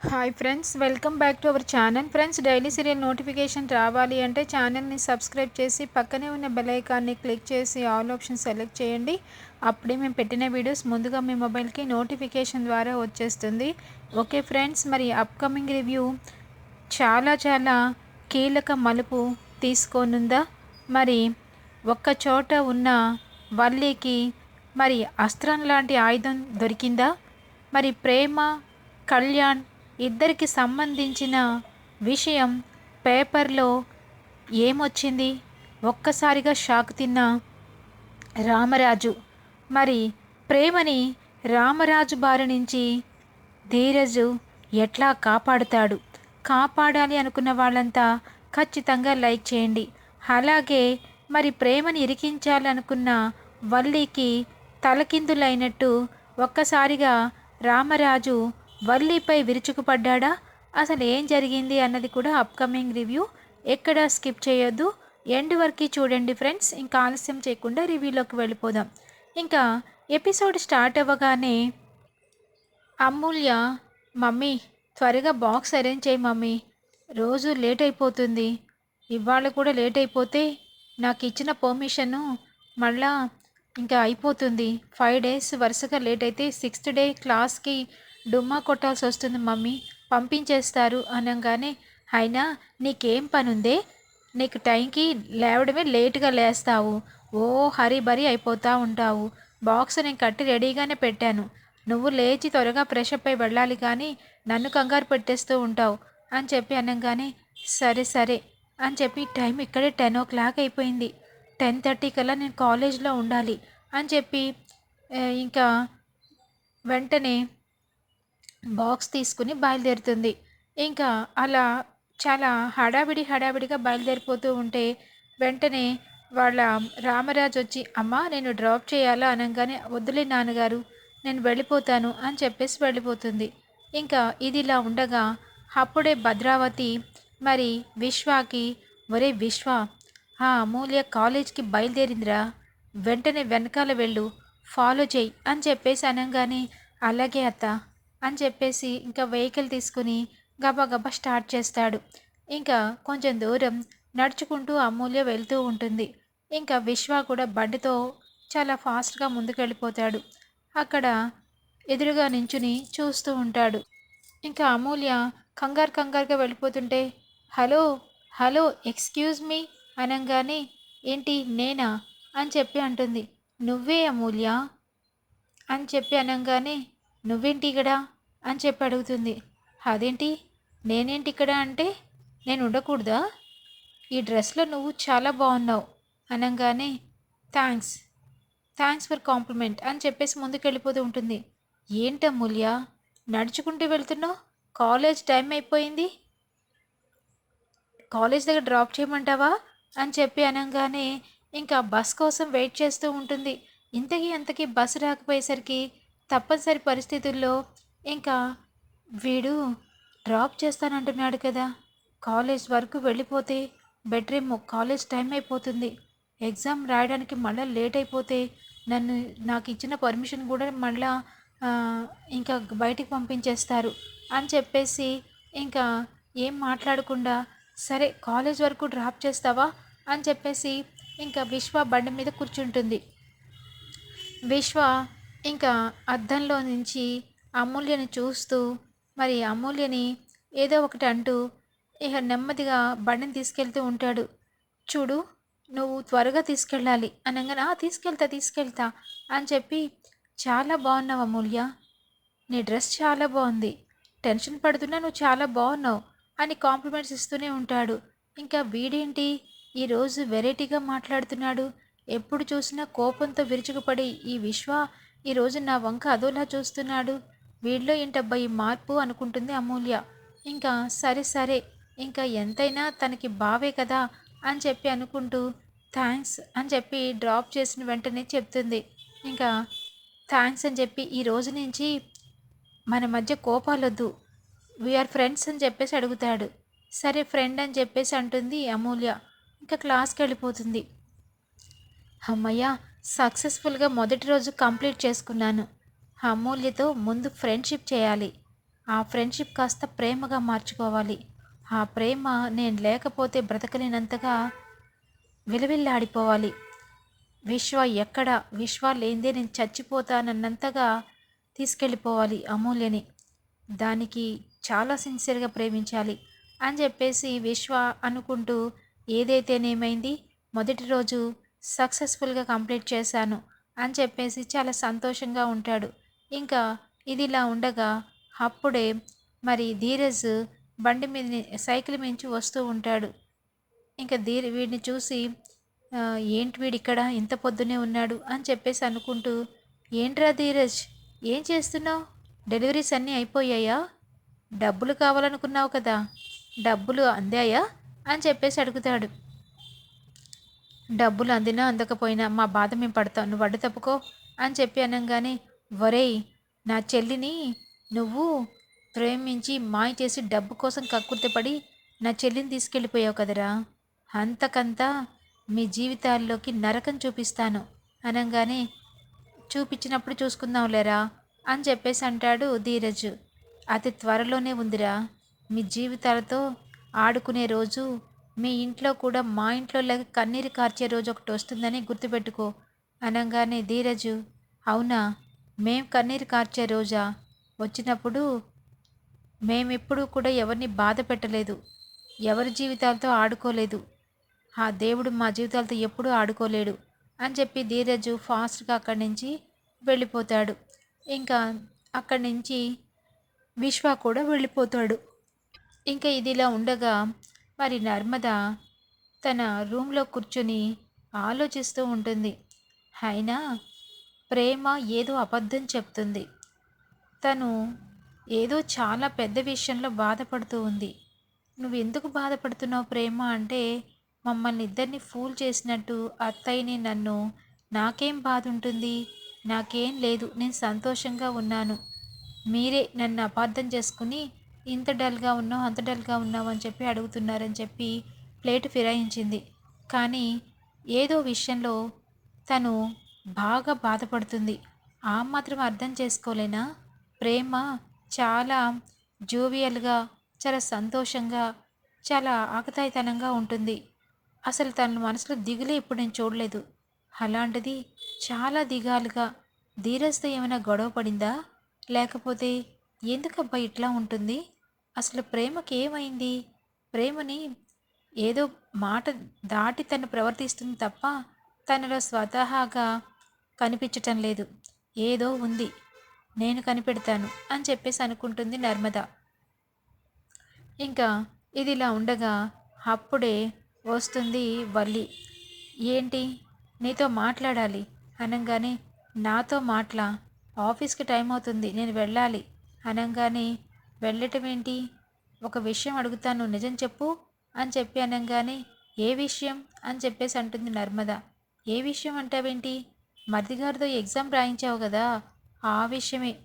Hi friends welcome back to our channel friends daily serial notification రావాలి అంటే ఛానల్ని subscribe చేసి పక్కనే ఉన్న బెల్ ఐకాన్ని క్లిక్ చేసి ఆల్ ఆప్షన్ సెలెక్ట్ చేయండి. అప్పుడే మేము పెట్టిన వీడియోస్ ముందుగా మీ మొబైల్కి నోటిఫికేషన్ ద్వారా వచ్చేస్తుంది. ఓకే ఫ్రెండ్స్ మరి అప్కమింగ్ రివ్యూ చాలా చాలా కీలక మలుపు తీసుకోనుందా? మరి ఒక్క చోట ఉన్న వల్లీకి మరి అస్త్రం లాంటి ఆయుధం దొరికిందా? మరి ప్రేమ కళ్యాణ్ ఇద్దరికి సంబంధించిన విషయం పేపర్లో ఏమొచ్చింది? ఒక్కసారిగా షాక్ తిన్న రామరాజు. మరి ప్రేమని రామరాజు బారి నుంచి ధీరజు ఎట్లా కాపాడుతాడు? కాపాడాలి అనుకున్న వాళ్ళంతా ఖచ్చితంగా లైక్ చేయండి. అలాగే మరి ప్రేమని ఇరికించాలనుకున్న వల్లికి తలకిందులైనట్టు ఒక్కసారిగా రామరాజు వర్లీపై విరుచుకుపడ్డా అసలు ఏం జరిగింది అన్నది కూడా అప్కమింగ్ రివ్యూ ఎక్కడ స్కిప్ చేయొద్దు. ఎండ్ వరకు చూడండి ఫ్రెండ్స్ ఇంకా ఆలస్యం చేయకుండా రివ్యూలోకి వెళ్ళిపోదాం. ఇంకా ఎపిసోడ్ స్టార్ట్ అవ్వగానే అమూల్య మమ్మీ త్వరగా బాక్స్ అరేంజ్ చేయి మమ్మీ. రోజు లేట్ అయిపోతుంది. ఇవాళ కూడా లేట్ అయిపోతే నాకు ఇచ్చిన పర్మిషను మళ్ళా ఇంకా అయిపోతుంది. ఫైవ్ డేస్ వరుసగా లేట్ అయితే సిక్స్త్ డే క్లాస్కి డుమ్మా కొట్టాల్సి వస్తుంది మమ్మీ. పంపించేస్తారు అనగానే అయినా నీకేం పనుందే? నీకు టైంకి లేవడమే లేటుగా లేస్తావు. ఓ హరి బరి అయిపోతూ ఉంటావు. బాక్స్ నేను కట్టి రెడీగానే పెట్టాను. నువ్వు లేచి త్వరగా ఫ్రెష్ అప్ అయి వెళ్ళాలి కానీ నన్ను కంగారు పెట్టేస్తూ ఉంటావు అని చెప్పి అనగానే సరే సరే అని చెప్పి టైం ఇక్కడే టెన్ ఓ క్లాక్ అయిపోయింది. టెన్ థర్టీ కల్లా నేను కాలేజ్లో ఉండాలి అని చెప్పి ఇంకా వెంటనే బాక్స్ తీసుకుని బయలుదేరుతుంది. ఇంకా అలా చాలా హడావిడి హడావిడిగా బయలుదేరిపోతూ ఉంటే వెంటనే వాళ్ళ రామరాజు వచ్చి అమ్మా నేను డ్రాప్ చేయాలా అనగానే వద్దులే నాన్నగారు నేను వెళ్ళిపోతాను అని చెప్పేసి వెళ్ళిపోతుంది. ఇంకా ఇది ఇలా ఉండగా అప్పుడే భద్రావతి మరి విశ్వాకి ఒరే విశ్వ ఆ అమూల్య కాలేజ్కి బయలుదేరిందిరా వెంటనే వెనకాల వెళ్ళు ఫాలో చేయి అని చెప్పేసి అనగానే అలాగే అత్త అని చెప్పేసి ఇంకా వెహికల్ తీసుకుని గబగబ స్టార్ట్ చేస్తాడు. ఇంకా కొంచెం దూరం నడుచుకుంటూ అమూల్య వెళ్తూ ఉంటుంది. ఇంకా విశ్వ కూడా బండితో చాలా ఫాస్ట్గా ముందుకెళ్ళిపోతాడు. అక్కడ ఎదురుగా నించుని చూస్తూ ఉంటాడు. ఇంకా అమూల్య కంగారు కంగారుగా వెళ్ళిపోతుంటే హలో హలో ఎక్స్క్యూజ్ మీ? అనగానే ఏంటి నేనా? అని చెప్పి అంటుంది. నువ్వే అమూల్య? అని చెప్పి అనగానే నువ్వేంటి ఇక్కడ? అని చెప్పి అడుగుతుంది. అదేంటి? నేనేంటి ఇక్కడ అంటే నేను ఉండకూడదా? ఈ డ్రెస్లో నువ్వు చాలా బాగున్నావు అనగానే థ్యాంక్స్ థ్యాంక్స్ ఫర్ కాంప్లిమెంట్ అని చెప్పేసి ముందుకు వెళ్ళిపోతూ ఉంటుంది. ఏంటి నడుచుకుంటూ వెళ్తున్నావు? కాలేజ్ టైం అయిపోయింది? కాలేజ్ దగ్గర డ్రాప్ చేయమంటావా? అని చెప్పి అనగానే ఇంకా బస్ కోసం వెయిట్ చేస్తూ ఉంటుంది. ఇంతకీ అంతకీ బస్సు రాకపోయేసరికి తప్పనిసరి పరిస్థితుల్లో ఇంకా వీడు డ్రాప్ చేస్తానంటున్నాడు కదా. కాలేజ్ వరకు వెళ్ళిపోతే బెడ్రూమ్ కాలేజ్ టైం అయిపోతుంది. ఎగ్జామ్ రాయడానికి మళ్ళీ లేట్ అయిపోతే నన్ను నాకు ఇచ్చిన పర్మిషన్ కూడా మళ్ళా ఇంకా బయటికి పంపించేస్తారు అని చెప్పేసి ఇంకా ఏం మాట్లాడకుండా సరే కాలేజ్ వరకు డ్రాప్ చేస్తావా అని చెప్పేసి ఇంకా విశ్వ బండి మీద కూర్చుంటుంది. విశ్వ ఇంకా అద్దంలో నుంచి అమూల్యని చూస్తూ మరి అమూల్యని ఏదో ఒకటి అంటూ ఇక నెమ్మదిగా బండిని తీసుకెళ్తూ ఉంటాడు. చూడు నువ్వు త్వరగా తీసుకెళ్ళాలి. అనగానే తీసుకెళ్తా తీసుకెళ్తా అని చెప్పి చాలా బాగున్నావు అమూల్య. నీ డ్రెస్ చాలా బాగుంది. టెన్షన్ పడుతున్నా నువ్వు చాలా బాగున్నావు అని కాంప్లిమెంట్స్ ఇస్తూనే ఉంటాడు. ఇంకా వీడేంటి? ఈరోజు వెరైటీగా మాట్లాడుతున్నాడు. ఎప్పుడు చూసినా కోపంతో విరుచుకుపడి ఈ విశ్వ ఈరోజు నా వంక అదోలా చూస్తున్నాడు. వీడిలో ఏంటబ్బా ఈ మార్పు అనుకుంటుంది అమూల్య. ఇంకా సరే సరే ఇంకా ఎంతైనా తనకి బావే కదా అని చెప్పి అనుకుంటూ థ్యాంక్స్ అని చెప్పి డ్రాప్ చేసిన వెంటనే చెప్తుంది. ఇంకా థ్యాంక్స్ అని చెప్పి ఈ రోజు నుంచి మన మధ్య కోపాలొద్దు. వీఆర్ ఫ్రెండ్స్ అని చెప్పేసి అడుగుతాడు. సరే ఫ్రెండ్ అని చెప్పేసి అంటుంది అమూల్య. ఇంకా క్లాస్కి వెళ్ళిపోతుంది. అమ్మయ్య సక్సెస్ఫుల్గా మొదటి రోజు కంప్లీట్ చేసుకున్నాను. ఆ అమూల్యతో ముందు ఫ్రెండ్షిప్ చేయాలి. ఆ ఫ్రెండ్షిప్ కాస్త ప్రేమగా మార్చుకోవాలి. ఆ ప్రేమ నేను లేకపోతే బ్రతకలేనంతగా విలవిల్లాడిపోవాలి. విశ్వ ఎక్కడ? విశ్వ లేదే నేను చచ్చిపోతానన్నంతగా తీసుకెళ్ళిపోవాలి అమూల్యని దానికి చాలా సిన్సియర్గా ప్రేమించాలి అని చెప్పేసి విశ్వ అనుకుంటూ ఏదైతేనేమైంది? మొదటి రోజు సక్సెస్ఫుల్గా కంప్లీట్ చేశాను అని చెప్పేసి చాలా సంతోషంగా ఉంటాడు. ఇంకా ఇదిలా ఉండగా అప్పుడే మరి ధీరజ్ బండి మీద సైకిల్ మించి వస్తూ ఉంటాడు. ఇంకా ధీర వీడిని చూసి ఏంటి వీడు ఇక్కడ? ఇంత పొద్దునే ఉన్నాడు అని చెప్పేసి అనుకుంటూ ఏంట్రా ధీరజ్? ఏం చేస్తున్నావు? డెలివరీస్ అన్నీ అయిపోయాయా? డబ్బులు కావాలనుకున్నావు కదా? డబ్బులు అందాయా? అని చెప్పేసి అడుగుతాడు. డబ్బులు అందినా అందకపోయినా మా బాధ మేము పడతాం. నువ్వు వడ్డు తప్పుకో అని చెప్పి అనగానే ఒరేయ్ నా చెల్లిని నువ్వు ప్రేమించి మాయ చేసి డబ్బు కోసం కక్కుర్తిపడి నా చెల్లిని తీసుకెళ్ళిపోయావు కదరా. అంతకంతా మీ జీవితాల్లోకి నరకం చూపిస్తాను. అనగానే చూపించినప్పుడు చూసుకుందాంలేరా అని చెప్పేసి అంటాడు ధీరజ్. అతి త్వరలోనే ఉందిరా. మీ జీవితాలతో ఆడుకునే రోజు మీ ఇంట్లో కూడా మా ఇంట్లో లేక కన్నీరు కార్చే రోజు ఒకటి వస్తుందని గుర్తుపెట్టుకో. అనగానే ధీరజు అవునా? మేం కన్నీరు కార్చే రోజా వచ్చినప్పుడు మేమెప్పుడూ కూడా ఎవరిని బాధ పెట్టలేదు ఎవరి జీవితాలతో ఆడుకోలేదు. ఆ దేవుడు మా జీవితాలతో ఎప్పుడూ ఆడుకోలేడు అని చెప్పి ధీరజు ఫాస్ట్గా అక్కడి నుంచి వెళ్ళిపోతాడు. ఇంకా అక్కడి నుంచి విశ్వ కూడా వెళ్ళిపోతాడు. ఇంకా ఇదిలా ఉండగా మరి నర్మద తన రూమ్లో కూర్చొని ఆలోచిస్తూ ఉంటుంది. అయినా ప్రేమ ఏదో అబద్ధం చెప్తుంది. తను ఏదో చాలా పెద్ద విషయంలో బాధపడుతూ ఉంది. నువ్వు ఎందుకు బాధపడుతున్నావు ప్రేమ అంటే మమ్మల్ని ఇద్దరిని ఫూల్ చేసినట్టు అత్తయ్యని నన్ను నాకేం బాధ ఉంటుంది నాకేం లేదు. నేను సంతోషంగా ఉన్నాను. మీరే నన్ను అపార్థం చేసుకుని ఇంత డల్గా ఉన్నావు అంత డల్గా ఉన్నావు అని చెప్పి అడుగుతున్నారని చెప్పి ప్లేట్ ఫిరాయించింది. కానీ ఏదో విషయంలో తను బాగా బాధపడుతుంది. ఆ మాత్రం అర్థం చేసుకోలేనా? ప్రేమ చాలా జోవియల్గా చాలా సంతోషంగా చాలా ఆకతాయితనంగా ఉంటుంది. అసలు తన మనసులో దిగులే ఇప్పుడు నేను చూడలేదు. అలాంటిది చాలా దిగాలుగా ధీరస్తో ఏమైనా గొడవ పడిందా? లేకపోతే ఎందుకబ్బా ఇట్లా ఉంటుంది? అసలు ప్రేమకి ఏమైంది? ప్రేమని ఏదో మాట దాటి తను ప్రవర్తిస్తుంది తప్ప తనలో స్వతహాగా కనిపించటం లేదు. ఏదో ఉంది. నేను కనిపెడతాను అని చెప్పేసి అనుకుంటుంది నర్మద. ఇంకా ఇది ఇలా ఉండగా అప్పుడే వస్తుంది వల్లి. ఏంటి? నీతో మాట్లాడాలి. అనగానే నాతో మాట్లా. ఆఫీస్కి టైం అవుతుంది. నేను వెళ్ళాలి. అనగానే వెళ్ళటం ఏంటి? ఒక విషయం అడుగుతాను. నిజం చెప్పు అని చెప్పి అనగానే ఏ విషయం? అని చెప్పేసి అంటుంది నర్మద. ఏ విషయం అంటావేంటి? మరిదిగారితో ఎగ్జామ్ రాయించావు కదా ఆ విషయమే.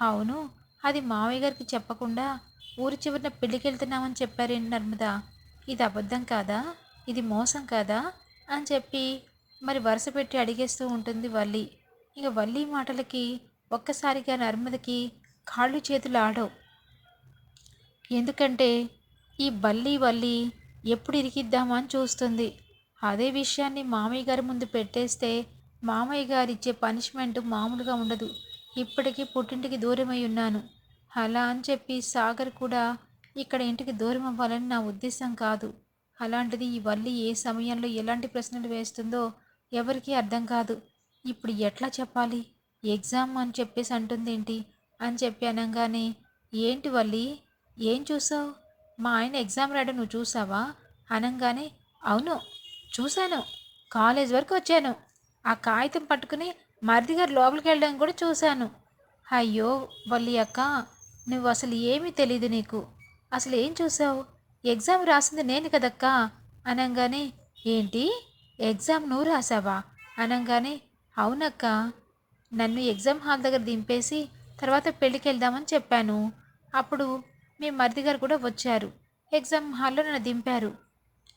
అవును అది మావయ్య గారికి చెప్పకుండా ఊరి చివరిన పెళ్ళికి వెళ్తున్నామని చెప్పారేంటి నర్మద. ఇది అబద్ధం కాదా? ఇది మోసం కాదా? అని చెప్పి మరి వరుస పెట్టి అడిగేస్తూ ఉంటుంది వల్లి. ఇక వల్లి మాటలకి ఒక్కసారిగా నర్మదకి కాళ్ళు చేతులు ఆడవు. ఎందుకంటే ఈ బల్లి వల్లి ఎప్పుడు ఇరికిద్దామా అని చూస్తుంది. అదే విషయాన్ని మామయ్య గారి ముందు పెట్టేస్తే మామయ్య గారిచ్చే పనిష్మెంట్ మామూలుగా ఉండదు. ఇప్పటికీ పుట్టింటికి దూరమై ఉన్నాను. అలా అని చెప్పి సాగర్ కూడా ఇక్కడ ఇంటికి దూరం అవ్వాలని నా ఉద్దేశం కాదు. అలాంటిది ఈ వల్లి ఏ సమయంలో ఎలాంటి ప్రశ్నలు వేస్తుందో ఎవరికీ అర్థం కాదు. ఇప్పుడు ఎట్లా చెప్పాలి? ఎగ్జామ్ అని చెప్పేసి అంటుందేంటి? అని చెప్పి అనగానే ఏంటి వల్లి? ఏం చూసావు? మా ఆయన ఎగ్జామ్ రాయడం నువ్వు చూసావా? అనగానే అవును చూశాను. కాలేజ్ వరకు వచ్చాను. ఆ కాగితం పట్టుకుని మరిది గారు లోపలికి వెళ్ళడం కూడా చూశాను. అయ్యో వల్లి అక్క నువ్వు అసలు ఏమీ తెలీదు నీకు. అసలు ఏం చూసావు ఎగ్జామ్ రాసింది నేను కదక్కా? అనగానే ఏంటి? ఎగ్జామ్ నువ్వు రాసావా? అనగానే అవునక్క. నన్ను ఎగ్జామ్ హాల్ దగ్గర దింపేసి తర్వాత పెళ్ళికి వెళ్దామని చెప్పాను. అప్పుడు మీ మరిది గారు కూడా వచ్చారు. ఎగ్జామ్ హాల్లో నన్ను దింపారు.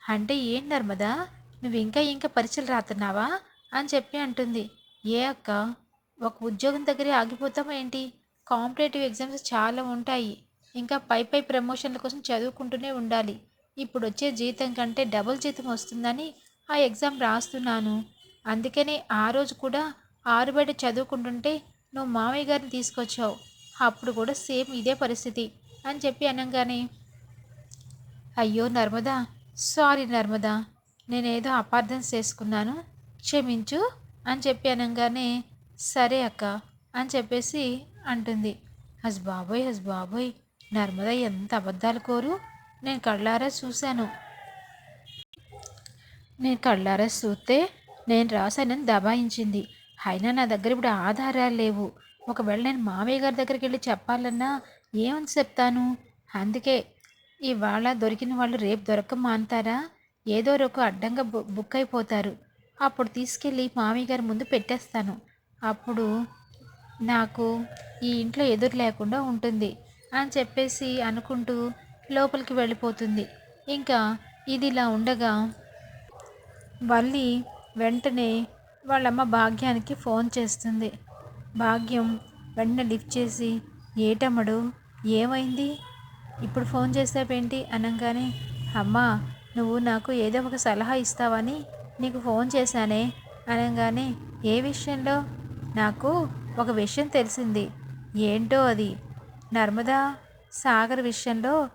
అంటే ఏం నర్మదా? నువ్వు ఇంకా ఇంకా పరీక్షలు రాతున్నావా అని చెప్పి అంటుంది. ఏ అక్క? ఒక ఉద్యోగం దగ్గరే ఆగిపోతామా ఏంటి? కాంపిటేటివ్ ఎగ్జామ్స్ చాలా ఉంటాయి. ఇంకా పై పై ప్రమోషన్ల కోసం చదువుకుంటూనే ఉండాలి. ఇప్పుడు వచ్చే జీతం కంటే డబుల్ జీతం వస్తుందని ఆ ఎగ్జామ్ రాస్తున్నాను. అందుకనే ఆ రోజు కూడా ఆరుబయట చదువుకుంటుంటే నువ్వు మామయ్య గారిని తీసుకొచ్చావు. అప్పుడు కూడా సేమ్ ఇదే పరిస్థితి అని చెప్పి అనగానే అయ్యో నర్మదా సారీ నర్మదా నేనేదో అపార్థం చేసుకున్నాను. క్షమించు అని చెప్పి అనగానే సరే అక్క అని చెప్పేసి అంటుంది. హస్ బాబోయ్ హస్ బాబోయ్ నర్మదా ఎంత అబద్ధాలు కోరు. నేను కళ్ళారా చూశాను. నేను కళ్ళారా చూస్తే నేను రాశానని దబాయించింది. అయినా నా దగ్గర ఇప్పుడు ఆధారాలు లేవు. ఒకవేళ నేను మామయ్య గారి దగ్గరికి వెళ్ళి చెప్పాలన్నా ఏమని చెప్తాను? అందుకే ఇవాళ దొరికిన వాళ్ళు రేపు దొరక మాంతారా ఏదో ఒక అడ్డంగా బు బుక్ అయిపోతారు. అప్పుడు తీసుకెళ్ళి మామయ్య గారి ముందు పెట్టేస్తాను. అప్పుడు నాకు ఈ ఇంట్లో ఎదురు లేకుండా ఉంటుంది అని చెప్పేసి అనుకుంటూ లోపలికి వెళ్ళిపోతుంది. ఇంకా ఇది ఇలా ఉండగా వల్లి వెంటనే వాళ్ళమ్మ భాగ్యానికి ఫోన్ చేస్తుంది. భాగ్యం వెంటనే లిఫ్ట్ చేసి ఏటమ్మడు ఏమైంది? ఇప్పుడు ఫోన్ చేసావేంటి? అనగానే అమ్మా నువ్వు నాకు ఏదో ఒక సలహా ఇస్తావని నీకు ఫోన్ చేశానే? అనగానే ఏ విషయంలో? నాకు ఒక విషయం తెలిసింది. ఏంటో అది? నర్మదా సాగర్ విషయంలో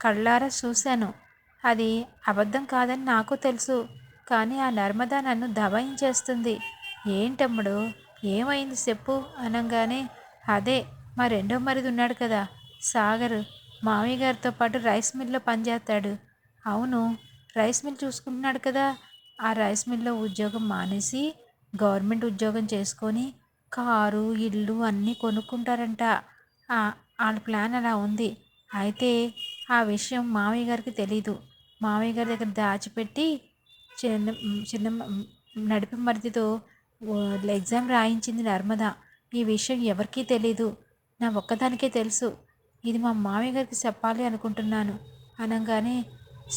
కళ్ళారా చూశాను. అది అబద్ధం కాదని నాకు తెలుసు. కానీ ఆ నర్మదా నన్ను దబాయించేస్తుంది. ఏంటమ్ముడు? ఏమైంది చెప్పు. అనగానే అదే మా రెండో మరిది ఉన్నాడు కదా. సాగర్ మామయ్య గారితో పాటు రైస్ మిల్లో పనిచేస్తాడు. అవును రైస్ మిల్ చూసుకుంటున్నాడు కదా. ఆ రైస్ మిల్లో ఉద్యోగం మానేసి గవర్నమెంట్ ఉద్యోగం చేసుకొని కారు ఇల్లు అన్నీ కొనుక్కుంటారంట. వాళ్ళ ప్లాన్ అలా ఉంది. అయితే ఆ విషయం మామయ్య గారికి తెలీదు. మామయ్య గారి దగ్గర దాచిపెట్టి చిన్న చిన్న నడిపి మరిదితో ఎగ్జామ్ రాయించింది నర్మద. ఈ విషయం ఎవరికీ తెలీదు. నా ఒక్కదానికే తెలుసు. ఇది మా మామయ్య గారికి చెప్పాలి అనుకుంటున్నాను. అనగానే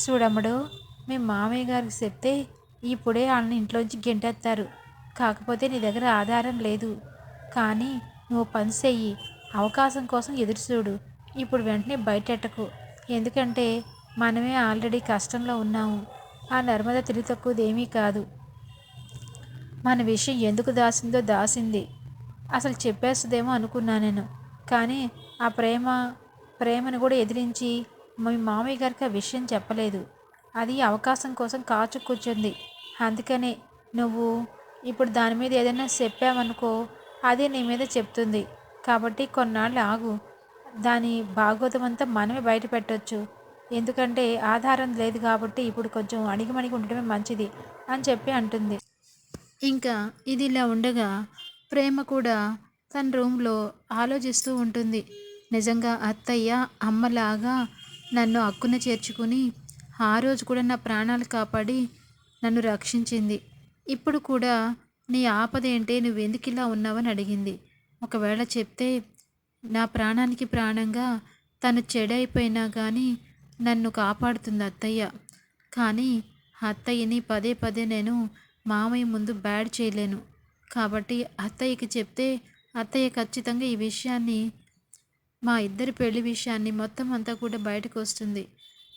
చూడమ్మడు మీ మామయ్య గారికి చెప్తే ఇప్పుడే వాళ్ళని ఇంట్లోంచి గెంటేస్తారు కాకపోతే నీ దగ్గర ఆధారం లేదు. కానీ నువ్వు పని చెయ్యి. అవకాశం కోసం ఎదురు చూడు. ఇప్పుడు వెంటనే బయటెట్టకు. ఎందుకంటే మనమే ఆల్రెడీ కష్టంలో ఉన్నాము. ఆ నర్మద తిరిగి తక్కువదేమీ కాదు. మన విషయం ఎందుకు దాసిందో దాసింది. అసలు చెప్పేస్తుందేమో అనుకున్నా నేను. కానీ ఆ ప్రేమ ప్రేమను కూడా ఎదిరించి మీ మామయ్య గారికి ఆ విషయం చెప్పలేదు. అది అవకాశం కోసం కాచు కూర్చుంది. అందుకనే నువ్వు ఇప్పుడు దాని మీద ఏదైనా చెప్పావనుకో అది నీ మీద చెప్తుంది. కాబట్టి కొన్నాళ్ళు ఆగు. దాని భాగోతం అంతా మనమే బయట పెట్టవచ్చు ఎందుకంటే ఆధారం లేదు కాబట్టి ఇప్పుడు కొంచెం అణిగిమణిగి ఉండటమే మంచిది అని చెప్పి అంటుంది. ఇంకా ఇది ఇలా ఉండగా ప్రేమ కూడా తన రూమ్లో ఆలోచిస్తూ ఉంటుంది. నిజంగా అత్తయ్య అమ్మలాగా నన్ను అక్కున చేర్చుకుని ఆ రోజు కూడా నా ప్రాణాలు కాపాడి నన్ను రక్షించింది. ఇప్పుడు కూడా నీ ఆపద నువ్వు ఎందుకు ఇలా ఉన్నావని అడిగింది. ఒకవేళ చెప్తే నా ప్రాణానికి ప్రాణంగా తను చెడైపోయినా కానీ నన్ను కాపాడుతుంది అత్తయ్య. కానీ అత్తయ్యని పదే పదే నేను మామయ్య ముందు బ్యాడ్ చేయలేను. కాబట్టి అత్తయ్యకి చెప్తే అత్తయ్య ఖచ్చితంగా ఈ విషయాన్ని మా ఇద్దరి పెళ్ళి విషయాన్ని మొత్తం అంతా కూడా బయటకు వస్తుంది.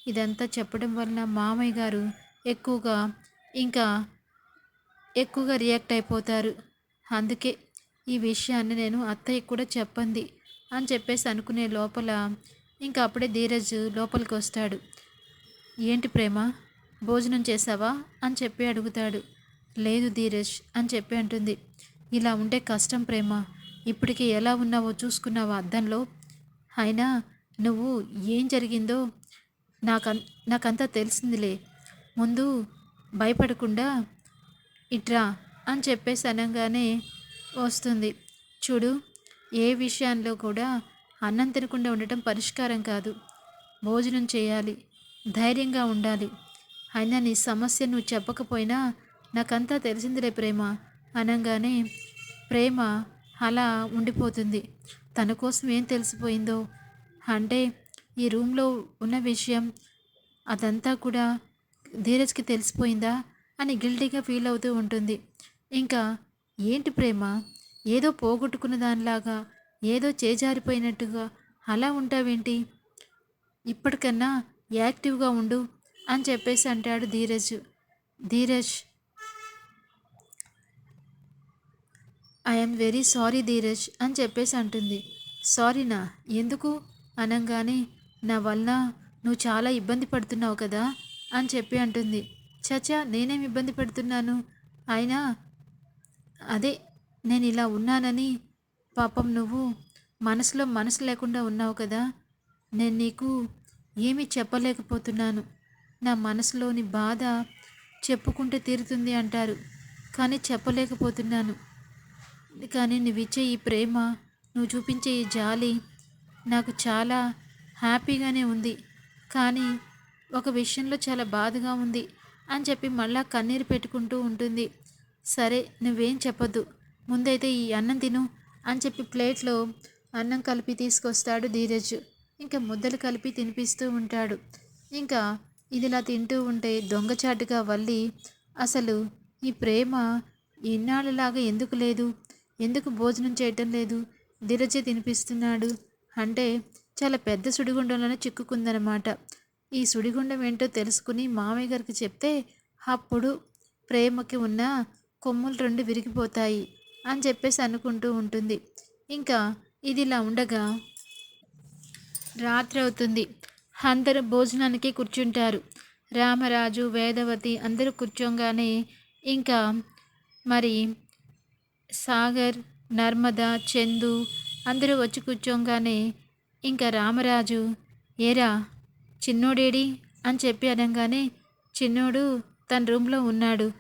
ఇదంతా చెప్పడం వలన మామయ్య గారు ఎక్కువగా ఇంకా ఎక్కువగా రియాక్ట్ అయిపోతారు. అందుకే ఈ విషయాన్ని నేను అత్తయ్య కూడా చెప్పండి అని చెప్పేసి అనుకునే లోపల ఇంకా అప్పుడే ధీరజ్ లోపలికి వస్తాడు. ఏంటి ప్రేమ? భోజనం చేసావా అని చెప్పి అడుగుతాడు. లేదు ధీరజ్ అని చెప్పి అంటుంది. ఇలా ఉంటే కష్టం ప్రేమ. ఇప్పటికి ఎలా ఉన్నావో చూసుకున్నావా అద్దంలో? అయినా నువ్వు ఏం జరిగిందో నాక నాకంతా తెలిసిందిలే. ముందు భయపడకుండా ఇట్రా అని చెప్పేసి అనగానే వస్తుంది. చూడు ఏ విషయాల్లో కూడా అన్నం తినకుండా ఉండటం పరిష్కారం కాదు. భోజనం చేయాలి ధైర్యంగా ఉండాలి. అయినా నీ సమస్య నువ్వు చెప్పకపోయినా నాకంతా తెలిసిందిలే ప్రేమ. అనగానే ప్రేమ అలా ఉండిపోతుంది. తన కోసం ఏం తెలిసిపోయిందో అంటే ఈ రూమ్లో ఉన్న విషయం అదంతా కూడా ధీరజ్కి తెలిసిపోయిందా అని గిల్టీగా ఫీల్ అవుతూ ఉంటుంది. ఇంకా ఏంటి ప్రేమ? ఏదో పోగొట్టుకున్న దానిలాగా ఏదో చేజారిపోయినట్టుగా అలా ఉంటావేంటి? ఇప్పటికన్నా యాక్టివ్గా ఉండు అని చెప్పేసి అంటాడు Dheeraj. Dheeraj I'm very sorry Dheeraj అని చెప్పేసి అంటుంది. సారీనా? ఎందుకు? అనగానే నా వల్ల నువ్వు చాలా ఇబ్బంది పడుతున్నావు కదా అని చెప్పి అంటుంది. చచా నేనేం ఇబ్బంది పడుతున్నాను? అయినా అదే నేను ఇలా ఉన్నానని పాపం నువ్వు మనసులో మనసు లేకుండా ఉన్నావు కదా నేను నీకు ఏమీ చెప్పలేకపోతున్నాను. నా మనసులోని బాధ చెప్పుకుంటే తీరుతుంది అంటారు. కానీ చెప్పలేకపోతున్నాను. కానీ నువ్వు ఇచ్చే ఈ ప్రేమ నువ్వు చూపించే ఈ జాలి నాకు చాలా హ్యాపీగానే ఉంది. కానీ ఒక విషయంలో చాలా బాధగా ఉంది అని చెప్పి మళ్ళా కన్నీరు పెట్టుకుంటూ ఉంటుంది. సరే నువ్వేం చెప్పొద్దు. ముందైతే ఈ అన్నం తిను అని చెప్పి ప్లేట్లో అన్నం కలిపి తీసుకొస్తాడు ధీరజ్. ఇంకా ముద్దలు కలిపి తినిపిస్తూ ఉంటాడు. ఇంకా ఇదిలా తింటూ ఉంటే దొంగచాటుగా వల్లి అసలు ఈ ప్రేమ ఇన్నాళ్ళలాగా ఎందుకు లేదు? ఎందుకు భోజనం చేయటం లేదు? ధీరజే తినిపిస్తున్నాడు. అంటే చాలా పెద్ద సుడిగుండంలోనే చిక్కుకుందనమాట. ఈ సుడిగుండం ఏంటో తెలుసుకుని మామయ్య గారికి చెప్తే అప్పుడు ప్రేమకి ఉన్న కొమ్ములు రెండు విరిగిపోతాయి అని చెప్పేసి అనుకుంటూ ఉంటుంది. ఇంకా ఇది ఇలా ఉండగా రాత్రి అవుతుంది. అందరూ భోజనానికి కూర్చుంటారు. రామరాజు వేదవతి అందరూ కూర్చోగానే ఇంకా మరి సాగర్ నర్మద చందు అందరూ వచ్చి కూర్చోగానే ఇంకా రామరాజు ఏరా చిన్నోడేడి? అని చెప్పి అనగానే చిన్నోడు తన రూమ్లో ఉన్నాడు.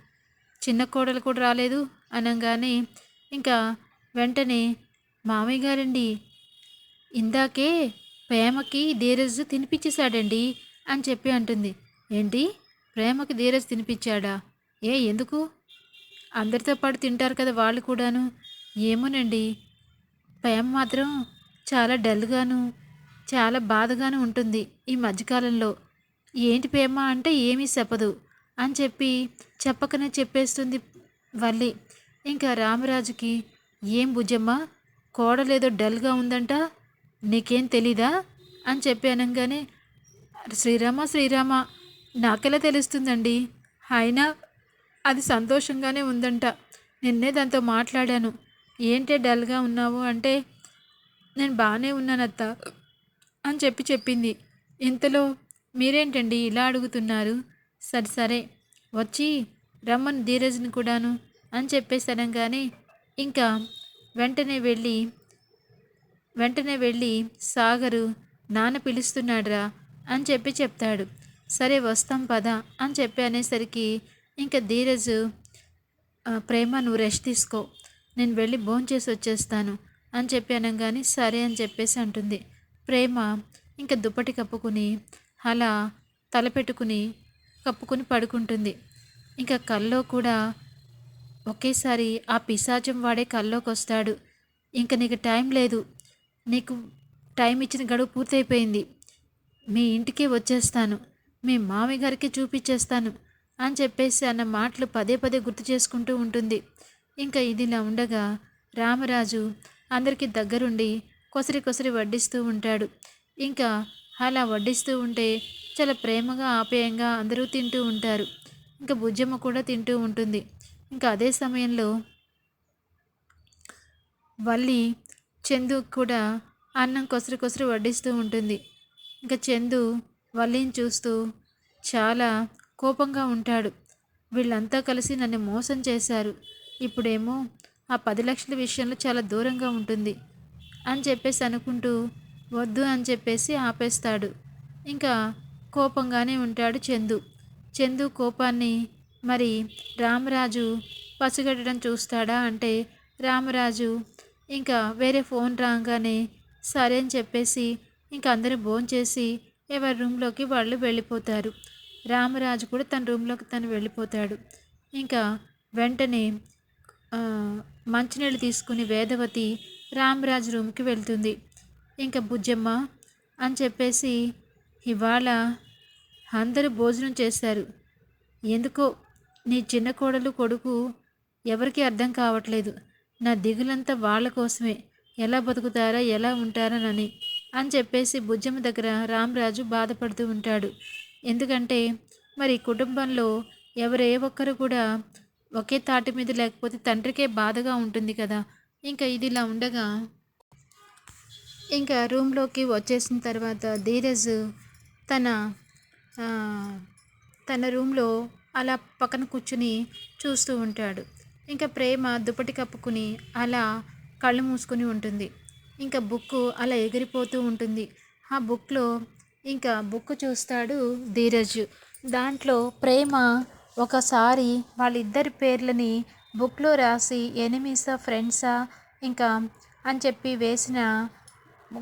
చిన్న కోడలు కూడా రాలేదు. అనగానే ఇంకా వెంటనే మామయ్య గారండి. ఇందాకే ప్రేమకి ధీరజ్ తినిపించేశాడండి అని చెప్పి అంటుంది. ఏంటి? ప్రేమకి ధీరజ్ తినిపించాడా ఏ ఎందుకు? అందరితో పాటు తింటారు కదా వాళ్ళు కూడాను. ఏమోనండి. ప్రేమ మాత్రం చాలా డల్గాను చాలా బాధగాను ఉంటుంది ఈ మధ్యకాలంలో. ఏంటి ప్రేమ అంటే ఏమీ చెప్పదు అని చెప్పి చెప్పకనే చెప్పేస్తుంది వల్లి. ఇంకా రామరాజుకి ఏం భుజమ్మా? కోడలేదో డల్గా ఉందంట నీకేం తెలీదా? అని చెప్పి అనగానే శ్రీరామ శ్రీరామ నాకెలా తెలుస్తుందండి? అయినా అది సంతోషంగానే ఉందంట. నిన్నే దాంతో మాట్లాడాను. ఏంటే డల్గా ఉన్నావు అంటే నేను బాగానే ఉన్నానత్త అని చెప్పి చెప్పింది. ఇంతలో మీరేంటండి ఇలా అడుగుతున్నారు? సరే సరే వచ్చి రమ్మను ధీరజ్ని కూడాను అని చెప్పేసనగానే ఇంకా వెంటనే వెళ్ళి వెంటనే వెళ్ళి సాగరు నాన్న పిలుస్తున్నాడురా అని చెప్పి చెప్తాడు. సరే వస్తాం పద అని చెప్పి అనేసరికి ఇంకా ధీరజ్ ప్రేమ నువ్వు రెస్ట్ తీసుకో. నేను వెళ్ళి భోంచేసి వచ్చేస్తాను అని చెప్పి అనగానే సరే అని చెప్పేసి అంటుంది. ప్రేమ ఇంకా దుప్పటి కప్పుకుని అలా తలపెట్టుకుని కప్పుకుని పడుకుంటుంది. ఇంకా కల్లో కూడా ఒకేసారి ఆ పిశాచం వాడే కల్లోకి వస్తాడు. ఇంకా నీకు టైం లేదు. నీకు టైం ఇచ్చిన గడువు పూర్తయిపోయింది. మీ ఇంటికే వచ్చేస్తాను. మీ మామయ్య గారికి చూపించేస్తాను అని చెప్పేసి అన్న మాటలు పదే పదే గుర్తు చేసుకుంటూ ఉంటుంది. ఇంకా ఇదిలా ఉండగా రామరాజు అందరికీ దగ్గరుండి కొసరి కొసరి వడ్డిస్తూ ఉంటాడు. ఇంకా అలా వడ్డిస్తూ ఉంటే చాలా ప్రేమగా ఆప్యాయంగా అందరూ తింటూ ఉంటారు. ఇంకా బుజ్జమ్మ కూడా తింటూ ఉంటుంది. ఇంకా అదే సమయంలో వల్లి చందు కూడా అన్నం కొసరి కొసరి వడ్డిస్తూ ఉంటుంది. ఇంకా చందు వల్లిని చూస్తూ చాలా కోపంగా ఉంటాడు. వీళ్ళంతా కలిసి నన్ను మోసం చేశారు. ఇప్పుడేమో ఆ పది లక్షల విషయంలో చాలా దూరంగా ఉంటుంది అని చెప్పేసి అనుకుంటూ వద్దు అని చెప్పేసి ఆపేస్తాడు. ఇంకా కోపంగానే ఉంటాడు చందు. చందు కోపాన్ని మరి రామరాజు పసిగట్టడం చూస్తాడా అంటే రామరాజు ఇంకా వేరే ఫోన్ రాగానే సరే అని చెప్పేసి ఇంకా అందరూ భోంచేసి ఎవరి రూమ్లోకి వాళ్ళు వెళ్ళిపోతారు. రామరాజు కూడా తన రూమ్లోకి తను వెళ్ళిపోతాడు. ఇంకా వెంటనే మంచినీళ్ళు తీసుకుని వేదవతి రామరాజు రూమ్కి వెళ్తుంది. ఇంకా బుజ్జమ్మ అని చెప్పేసి ఇవాళ అందరూ భోజనం చేశారు. ఎందుకో నీ చిన్న కోడలు కొడుకు ఎవరికీ అర్థం కావట్లేదు. నా దిగులంతా వాళ్ళ కోసమే. ఎలా బతుకుతారా ఎలా ఉంటారనని అని చెప్పేసి బుజ్జమ్మ దగ్గర రామరాజు బాధపడుతూ ఉంటాడు. ఎందుకంటే మరి కుటుంబంలో ఎవరే ఒక్కరు కూడా ఒకే తాటి మీద లేకపోతే తండ్రికే బాధగా ఉంటుంది కదా. ఇంకా ఇది ఇలా ఉండగా ఇంకా రూమ్లోకి వచ్చేసిన తర్వాత ధీరజ్ తన తన రూమ్లో అలా పక్కన కూర్చుని చూస్తూ ఉంటాడు. ఇంకా ప్రేమ దుప్పటి కప్పుకుని అలా కళ్ళు మూసుకుని ఉంటుంది. ఇంకా బుక్ అలా ఎగిరిపోతూ ఉంటుంది. ఆ బుక్లో ఇంకా బుక్ చూస్తాడు ధీరజ్. దాంట్లో ప్రేమ ఒకసారి వాళ్ళిద్దరి పేర్లని బుక్లో రాసి ఎనిమీసా ఫ్రెండ్సా ఇంకా అని చెప్పి వేసిన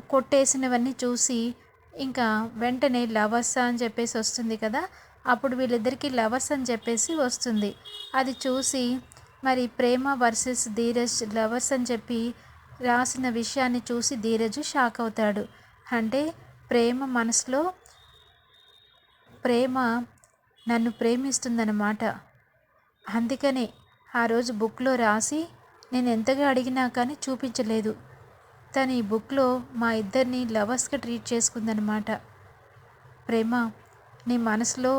కొట్టేసినవన్నీ చూసి ఇంకా వెంటనే లవర్స్ అని చెప్పేసి వస్తుంది కదా అప్పుడు వీళ్ళిద్దరికీ లవర్స్ అని చెప్పేసి వస్తుంది. అది చూసి మరి ప్రేమ వర్సెస్ ధీరజ్ లవర్స్ అని చెప్పి రాసిన విషయాన్ని చూసి ధీరజ్ షాక్ అవుతాడు. అంటే ప్రేమ మనసులో ప్రేమ నన్ను ప్రేమిస్తుందన్నమాట అందుకనే ఆ రోజు బుక్లో రాసి నేను ఎంతగా అడిగినా కానీ చూపించలేదు. తను ఈ బుక్లో మా ఇద్దరిని లవర్స్గా ట్రీట్ చేసుకుందనమాట ప్రేమ నీ మనసులో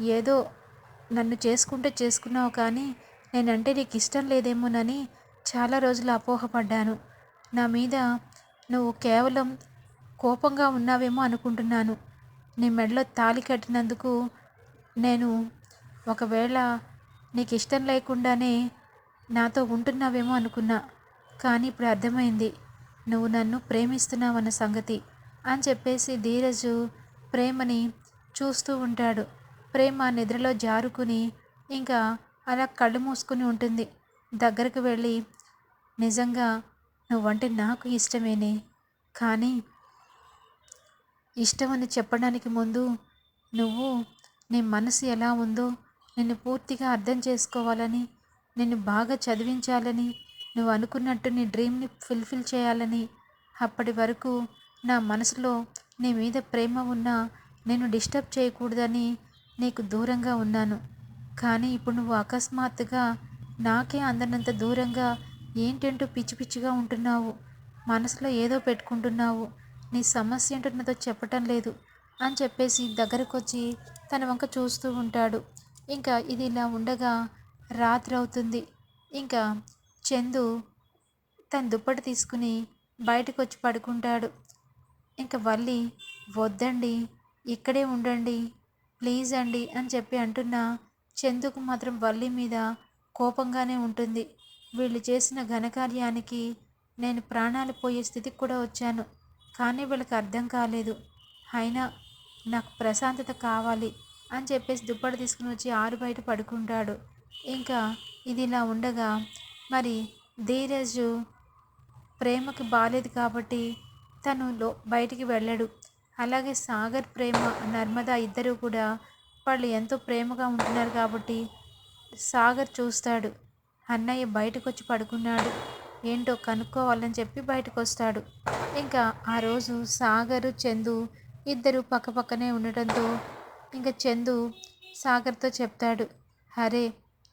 ఏదో నన్ను చేసుకుంటే చేసుకున్నావు కానీ నేనంటే నీకు ఇష్టం లేదేమోనని చాలా రోజులు అపోహపడ్డాను. నా మీద నువ్వు కేవలం కోపంగా ఉన్నావేమో అనుకుంటున్నాను. నీ మెడలో తాళి కట్టినందుకు నేను ఒకవేళ నీకు ఇష్టం లేకుండానే నాతో ఉంటున్నావేమో అనుకున్నా కానీ ఇప్పుడు అర్థమైంది. నువ్వు నన్ను ప్రేమిస్తున్నావన్న సంగతి అని చెప్పేసి ధీరజు ప్రేమని చూస్తూ ఉంటాడు. ప్రేమ నిద్రలో జారుకుని ఇంకా అలా కళ్ళు మూసుకుని ఉంటుంది. దగ్గరకు వెళ్ళి నిజంగా నువ్వంటే నాకు ఇష్టమేనే కానీ ఇష్టమని చెప్పడానికి ముందు నువ్వు నీ మనసు ఎలా ఉందో నిన్ను పూర్తిగా అర్థం చేసుకోవాలని నిన్ను బాగా చదివించాలని నువ్వు అనుకున్నట్టు నీ డ్రీమ్ని ఫుల్ఫిల్ చేయాలని. అప్పటి వరకు నా మనసులో నీ మీద ప్రేమ ఉన్నా నేను డిస్టర్బ్ చేయకూడదని నీకు దూరంగా ఉన్నాను. కానీ ఇప్పుడు నువ్వు అకస్మాత్తుగా నాకే అందనంత దూరంగా ఏంటంటూ పిచ్చి పిచ్చిగా ఉంటున్నావు. మనసులో ఏదో పెట్టుకుంటున్నావు. నీ సమస్య ఏంటో నాతో చెప్పటం లేదు అని చెప్పేసి దగ్గరకు వచ్చి తన వంక చూస్తూ ఉంటాడు. ఇంకా ఇది ఇలా ఉండగా రాత్రి అవుతుంది. ఇంకా చందు తన దుప్పటి తీసుకుని బయటకు వచ్చి పడుకుంటాడు. ఇంకా వల్లి వద్దండి ఇక్కడే ఉండండి ప్లీజ్ అండి అని చెప్పి అంటున్నా చందుకు మాత్రం వల్లి మీద కోపంగానే ఉంటుంది. వీళ్ళు చేసిన ఘనకార్యానికి నేను ప్రాణాలు పోయే స్థితికి కూడా వచ్చాను. కానీ వీళ్ళకి అర్థం కాలేదు. అయినా నాకు ప్రశాంతత కావాలి అని చెప్పేసి దుప్పటి తీసుకుని వచ్చి ఆరు బయట పడుకుంటాడు. ఇంకా ఇది ఇలా ఉండగా మరి ధీరజు ప్రేమకి బాలేదు కాబట్టి తను లో బయటికి వెళ్ళడు. అలాగే సాగర్ ప్రేమ నర్మద ఇద్దరు కూడా వాళ్ళు ఎంతో ప్రేమగా ఉంటున్నారు కాబట్టి సాగర్ చూస్తాడు. అన్నయ్య బయటకు వచ్చి పడుకున్నాడు. ఏంటో కనుక్కోవాలని చెప్పి బయటకు వస్తాడు ఇంకా ఆ రోజు సాగరు చందు ఇద్దరు పక్కపక్కనే ఉండటంతో ఇంకా చందు సాగర్తో చెప్తాడు అరే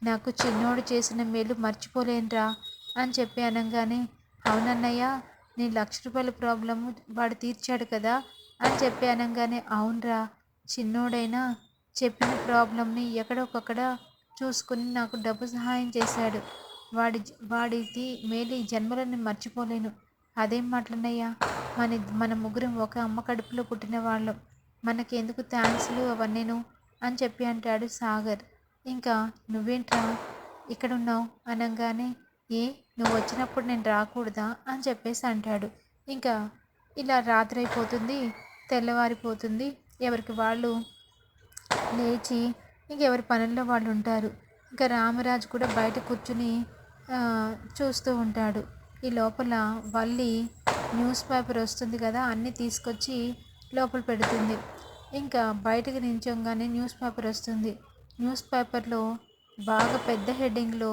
నాకు చిన్నోడు చేసిన మేలు మర్చిపోలేనురా అని చెప్పి అనగానే అవునన్నయ్య నీ లక్ష రూపాయల ప్రాబ్లము వాడు తీర్చాడు కదా అని చెప్పి అనగానే అవునరా చిన్నోడైనా చెప్పిన ప్రాబ్లమ్ని ఎక్కడొకక్కడ చూసుకుని నాకు డబ్బు సహాయం చేశాడు. వాడి వాడిది మేలు ఈ జన్మలను మర్చిపోలేను. అదేం మాటలన్నయ్యా? మన మన ముగ్గురం ఒక అమ్మ కడుపులో పుట్టిన వాళ్ళం. మనకి ఎందుకు థ్యాంక్స్లు అవన్నీను? అని చెప్పి అంటాడు సాగర్. ఇంకా నువ్వేంట్రా ఇక్కడ ఉన్నావు అనగానే ఏ నువ్వు వచ్చినప్పుడు నేను రాకూడదా? అని చెప్పేసి అంటాడు. ఇంకా ఇలా రాత్రి అయిపోతుంది తెల్లవారిపోతుంది ఎవరికి వాళ్ళు లేచి ఇంకెవరి పనుల్లో వాళ్ళు ఉంటారు. ఇంకా రామరాజు కూడా బయట కూర్చుని చూస్తూ ఉంటాడు. ఈ లోపల వల్లి న్యూస్ పేపర్ వస్తుంది కదా అన్నీ తీసుకొచ్చి లోపల పెడుతుంది. ఇంకా బయటకు నించోగానే న్యూస్ పేపర్ వస్తుంది. న్యూస్ పేపర్లో బాగా పెద్ద హెడ్డింగ్లో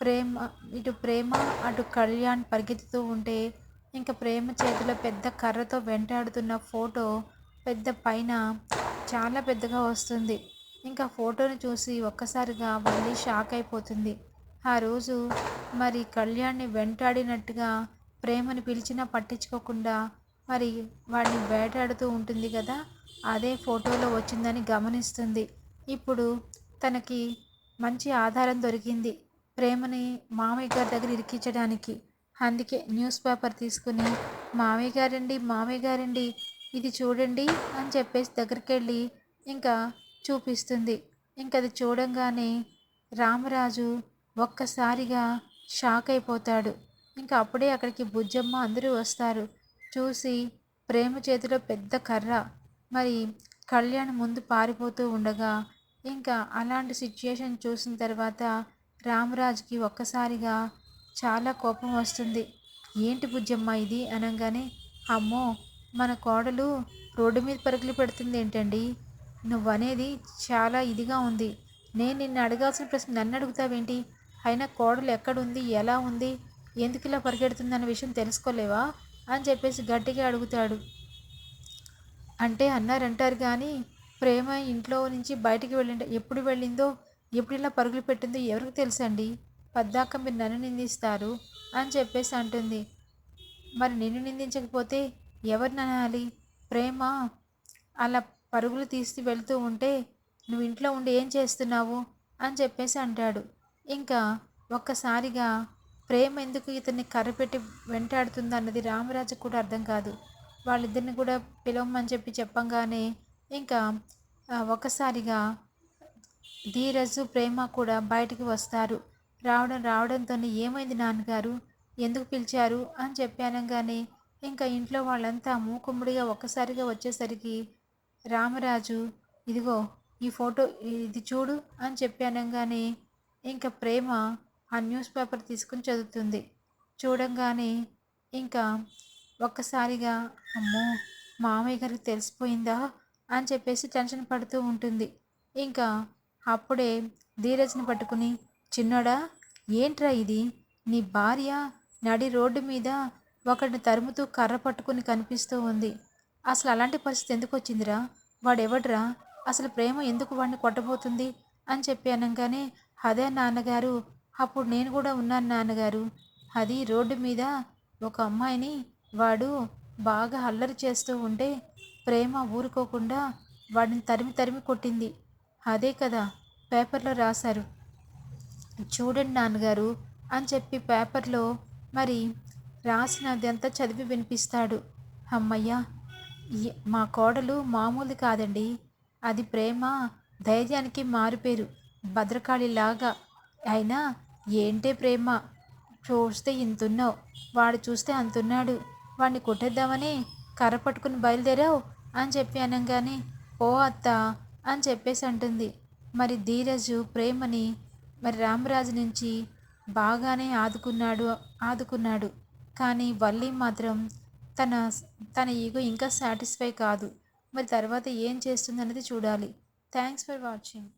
ప్రేమ ఇటు ప్రేమ అటు కళ్యాణ్ పరిగెత్తుతూ ఉంటే ఇంకా ప్రేమ చేతిలో పెద్ద కర్రతో వెంటాడుతున్న ఫోటో పెద్ద పైన చాలా పెద్దగా వస్తుంది. ఇంకా ఫోటోని చూసి ఒక్కసారిగా మళ్ళీ షాక్ అయిపోతుంది. ఆ రోజు మరి కళ్యాణ్ని వెంటాడినట్టుగా ప్రేమని పిలిచినా పట్టించుకోకుండా మరి వాడిని వేటాడుతూ ఉంటుంది కదా అదే ఫోటోలో వచ్చిందని గమనిస్తుంది. ఇప్పుడు తనకి మంచి ఆధారం దొరికింది ప్రేమని మామయ్య గారి దగ్గర ఇరికించడానికి. అందుకే న్యూస్ పేపర్ తీసుకుని మామయ్య గారండి మామయ్య గారండి ఇది చూడండి అని చెప్పేసి దగ్గరికి వెళ్ళి ఇంకా చూపిస్తుంది. ఇంక అది చూడంగానే రామరాజు ఒక్కసారిగా షాక్ అయిపోతాడు. ఇంకా అప్పుడే అక్కడికి బుజ్జమ్మ అందరూ వస్తారు. చూసి ప్రేమ చేతిలో పెద్ద కర్ర. మరి కళ్యాణ్ ముందు పారిపోతూ ఉండగా ఇంకా అలాంటి సిచ్యుయేషన్ చూసిన తర్వాత రామరాజుకి ఒక్కసారిగా చాలా కోపం వస్తుంది. ఏంటి బుజ్జమ్మ ఇది అనగానే అమ్మో మన కోడలు రోడ్డు మీద పరుగులు పెడుతుంది ఏంటండి? నువ్వు అనేది చాలా ఇదిగా ఉంది. నేను నిన్ను అడగాల్సిన ప్రశ్న నన్ను అడుగుతావేంటి? అయినా కోడలు ఎక్కడుంది ఎలా ఉంది? ఎందుకు ఇలా పరిగెడుతుందన్న విషయం తెలుసుకోలేవా? అని చెప్పేసి గట్టిగా అడుగుతాడు. అంటే అన్నారంటారు కానీ ప్రేమ ఇంట్లో నుంచి బయటికి వెళ్ళింటే ఎప్పుడు వెళ్ళిందో ఎప్పుడు ఇలా పరుగులు పెట్టిందో ఎవరికి తెలుసండి? పద్దాక మీరు నన్ను నిందిస్తారు అని చెప్పేసి అంటుంది. మరి నిన్ను నిందించకపోతే ఎవరిని అనాలి? ప్రేమ అలా పరుగులు తీసి వెళ్తూ ఉంటే నువ్వు ఇంట్లో ఉండి ఏం చేస్తున్నావు? అని చెప్పేసి అంటాడు. ఇంకా ఒక్కసారిగా ప్రేమ ఎందుకు ఇతన్ని కర్రపెట్టి వెంటాడుతుంది అన్నది రామరాజు కూడా అర్థం కాదు. వాళ్ళిద్దరిని కూడా పిలవమని చెప్పి చెప్పంగానే ఇంకా ఒకసారిగా ధీరజు ప్రేమ కూడా బయటికి వస్తారు. రావడం రావడంతో ఏమైంది నాన్నగారు? ఎందుకు పిలిచారు? అని చెప్పానంగానే ఇంకా ఇంట్లో వాళ్ళంతా మూకుమ్ముడిగా ఒక్కసారిగా వచ్చేసరికి రామరాజు ఇదిగో ఈ ఫోటో ఇది చూడు అని చెప్పానంగానే ఇంకా ప్రేమ ఆ న్యూస్ పేపర్ తీసుకుని చదువుతుంది. చూడంగానే ఇంకా ఒక్కసారిగా అమ్మో మామయ్య గారికి తెలిసిపోయిందా? అని చెప్పేసి టెన్షన్ పడుతూ ఉంటుంది. ఇంకా అప్పుడే ధీరజ్ని పట్టుకుని చిన్నోడా ఏంట్రా ఇది? నీ భార్య నడి రోడ్డు మీద ఒకడిని తరుముతూ కర్ర పట్టుకుని కనిపిస్తూ ఉంది. అసలు అలాంటి పరిస్థితి ఎందుకు వచ్చిందిరా? వాడెవడ్రా? అసలు ప్రేమ ఎందుకు వాడిని కొట్టబోతుంది? అని చెప్పి అనగానే అదే నాన్నగారు అప్పుడు నేను కూడా ఉన్నాను నాన్నగారు. అది రోడ్డు మీద ఒక అమ్మాయిని వాడు బాగా అల్లరి చేస్తూ ఉంటే ప్రేమ ఊరుకోకుండా వాడిని తరిమి తరిమి కొట్టింది. అదే కదా పేపర్లో రాశారు. చూడండి నాన్నగారు అని చెప్పి పేపర్లో మరి రాసినదంతా చదివి వినిపిస్తాడు. అమ్మయ్య మా కోడలు మామూలు కాదండి. అది ప్రేమ ధైర్యానికి మారుపేరు భద్రకాళిలాగా. అయినా ఏంటే ప్రేమ? చూస్తే ఇంతున్నావు. వాడు చూస్తే అంతున్నాడు. వాడిని కొట్టేద్దామని కర్ర పట్టుకుని బయలుదేరావు అని చెప్పి అనగానే ఓ అత్త అని చెప్పేసి అంటుంది. మరి ధీరజు ప్రేమని మరి రామరాజు నుంచి బాగానే ఆదుకున్నాడు ఆదుకున్నాడు. కానీ వల్లి మాత్రం తన తన ఈగో ఇంకా సాటిస్ఫై కాదు. మరి తర్వాత ఏం చేస్తుంది అనేది చూడాలి. Thanks for watching.